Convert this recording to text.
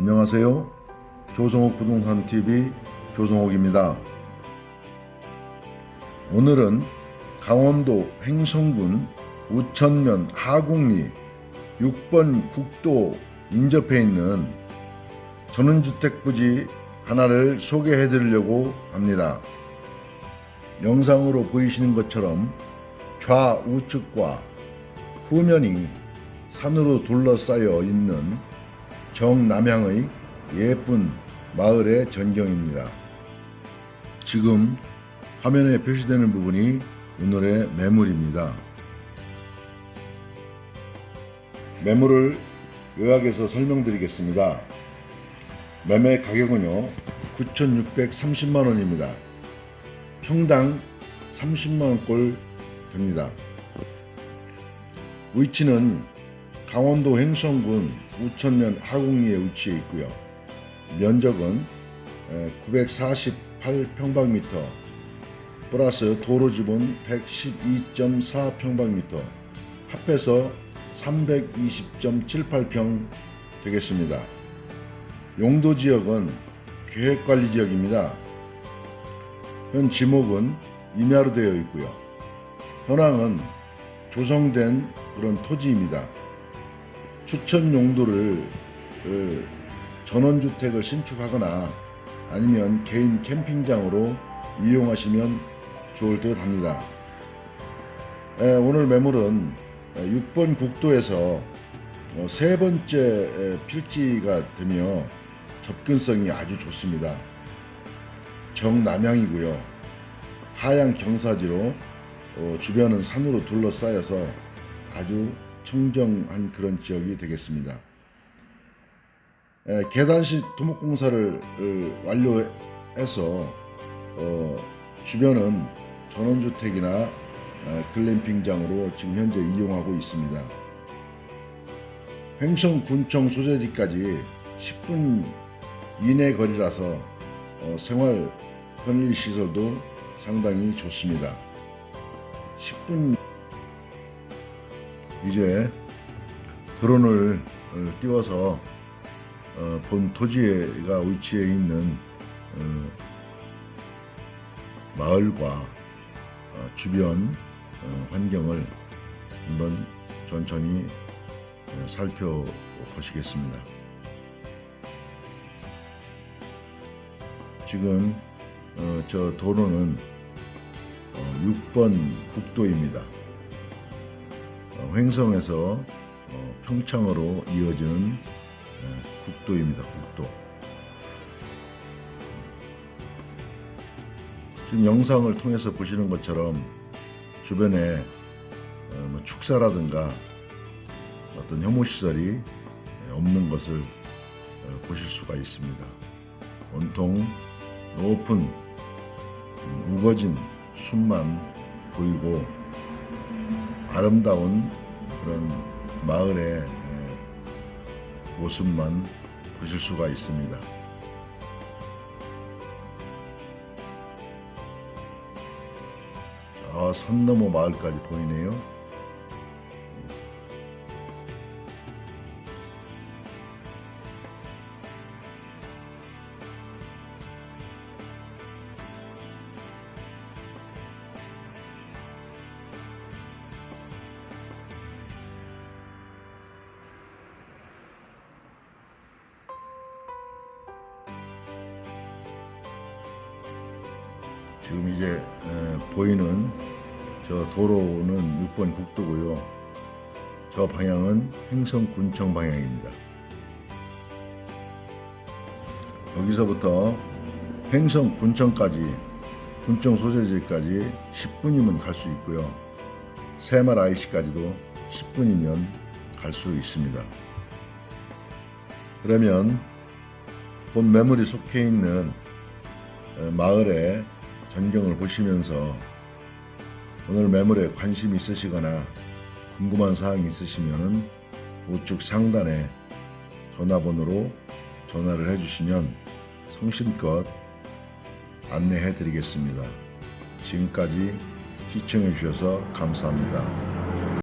안녕하세요. 조성옥 부동산 TV 조성옥입니다. 오늘은 강원도 횡성군 우천면 하곡리 6번 국도 인접해 있는 전원주택 부지 하나를 소개해 드리려고 합니다. 영상으로 보이시는 것처럼 좌우측과 후면이 산으로 둘러싸여 있는 정남향의 예쁜 마을의 전경입니다. 지금 화면에 표시되는 부분이 오늘의 매물입니다. 매물을 요약해서 설명드리겠습니다. 매매 가격은요 9,630만 원입니다. 평당 30만 원꼴 됩니다. 위치는 강원도 횡성군 우천면 하곡리에 위치해 있고요. 면적은 948평방미터 플러스 도로 지분 112.4평방미터 합해서 320.78평 되겠습니다. 용도 지역은 계획관리 지역입니다. 현 지목은 임야로 되어 있고요. 현황은 조성된 그런 토지입니다. 추천 용도를 어, 전원주택을 신축하거나 아니면 개인 캠핑장으로 이용하시면 좋을 듯 합니다. 에, 오늘 매물은 6번 국도에서 어, 세 번째 에, 필지가 되며 접근성이 아주 좋습니다. 정남향이고요. 하양 경사지로 어, 주변은 산으로 둘러싸여서 아주 청정한 그런 지역이 되겠습니다. 에, 계단식 토목공사를 을, 완료해서 어, 주변은 전원주택이나 에, 글램핑장으로 지금 현재 이용하고 있습니다. 횡성군청 소재지까지 10분 이내 거리라서 어, 생활 편리 시설도 상당히 좋습니다. 10분 이제 드론을 어, 띄워서 어, 본 토지가 위치해 있는 어, 마을과 어, 주변 어, 환경을 한번 천천히 어, 살펴보시겠습니다. 지금 어, 저 도로는 어, 6번 국도입니다. 어, 횡성에서 어, 평창으로 이어지는 어, 국도입니다. 국도. 지금 영상을 통해서 보시는 것처럼 주변에 어, 뭐 축사라든가 어떤 혐오 시설이 없는 것을 어, 보실 수가 있습니다. 온통 높은 음, 우거진 숲만 보이고 아름다운 그런 마을의 에, 모습만 보실 수가 있습니다. 아, 선 너머 마을까지 보이네요. 지금 이제 에, 보이는 저 도로는 6번 국도고요. 저 방향은 횡성군청 방향입니다. 여기서부터 횡성군청까지 군청 소재지까지 10분이면 갈 수 있고요. 새말 IC까지도 10분이면 갈 수 있습니다. 그러면 본 매물이 속해 있는 에, 마을의 전경을 보시면서 오늘 매물에 관심 있으시거나 궁금한 사항이 있으시면 우측 상단에 전화번호로 전화를 해주시면 성심껏 안내해 드리겠습니다. 지금까지 시청해 주셔서 감사합니다.